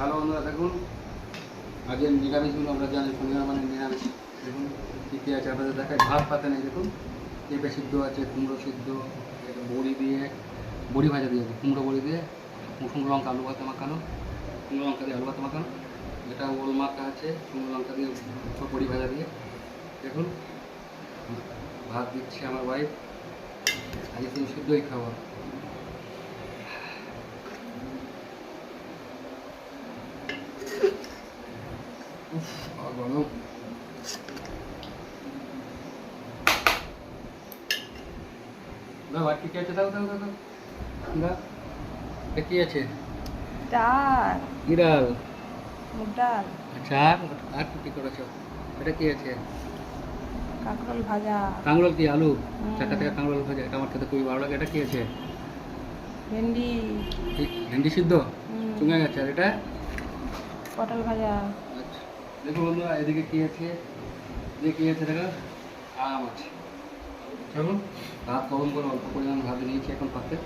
ভালো বন্ধুরা, দেখুন। আজকের নিরামিষগুলো আমরা জানি শনিবার মানে নিরামিষ। দেখুন, কী কী আছে আপনাদের দেখায় ভাত পাতে নেই, দেখুন। পেঁপে সিদ্ধ আছে, কুমড়ো সিদ্ধ, বড়ি দিয়ে, বড়ি ভাজা দিয়ে, কুমড়ো বড়ি দিয়ে শুকনো লঙ্কা, আলু ভাতে মাখানো, কুমড়ো লঙ্কা দিয়ে আলু ভাতে মাখানো। এটা ওল মাখা আছে, কুমড়ো লঙ্কা দিয়ে বড়ি ভাজা দিয়ে। দেখুন, ভাত দিচ্ছে আমার ওয়াইফ আজকে তুমি শুদ্ধই খাবার কি আছে? দাও দাও দাও দাও। দাও এটা কি আছে? ডাল। কি ডাল মুগ ডাল। আচ্ছা আর কি করেছ? এটা কি আছে? কাঁকরোল ভাজা। কাঁকরোল কি আলু। চাকা থেকে কাঁকরোল ভাজা এটা আমার খেতে খুবই ভালো লাগে। এটা কি আছে? ভেন্ডি। ভেন্ডি সিদ্ধ? হুম, চুঙে গেছে আর এটা? পটল ভাজা। দেখুন বন্ধুরা এদিকে কি আছে? যে কি আছে দেখো? আম আছে। চলুন ভাত গরম করে অল্প পরিমাণ ভাত নিয়েছি এখন পাতে।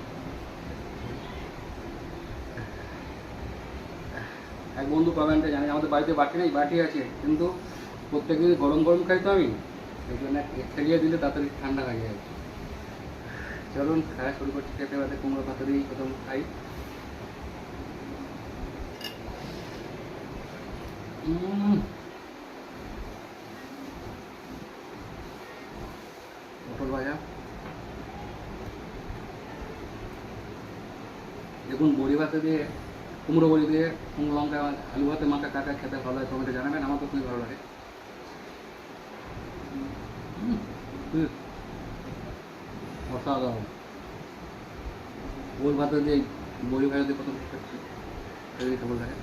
এক বন্ধু কমেন্টে জানে আমাদের বাড়িতে বাটি নেই বাটি আছে কিন্তু প্রত্যেক দিন গরম গরম খাই তো আমি। এই জন্য খেলিয়ে দিলে তাড়াতাড়ি ঠান্ডা হয়ে যায়। চলুন খাওয়া শুরু করছি খেতে খেতে কুমড়ো পাতা দিয়েই প্রথম খাই। উম। পটল ভাজা দেখুন বড়ি ভাতে দিয়ে, কুমড়ো বড়ি দিয়ে, কুমড়ো লঙ্কা আলু ভাতে মাখা কাকা খেতে ভালো হয় তোমাকে জানাবেন আমার তো খুবই ভালো লাগে। অসাধারণ। ওর ভাতে দিয়ে, বড়ি ভাজা দিয়ে প্রথম খেতে ভালো লাগে।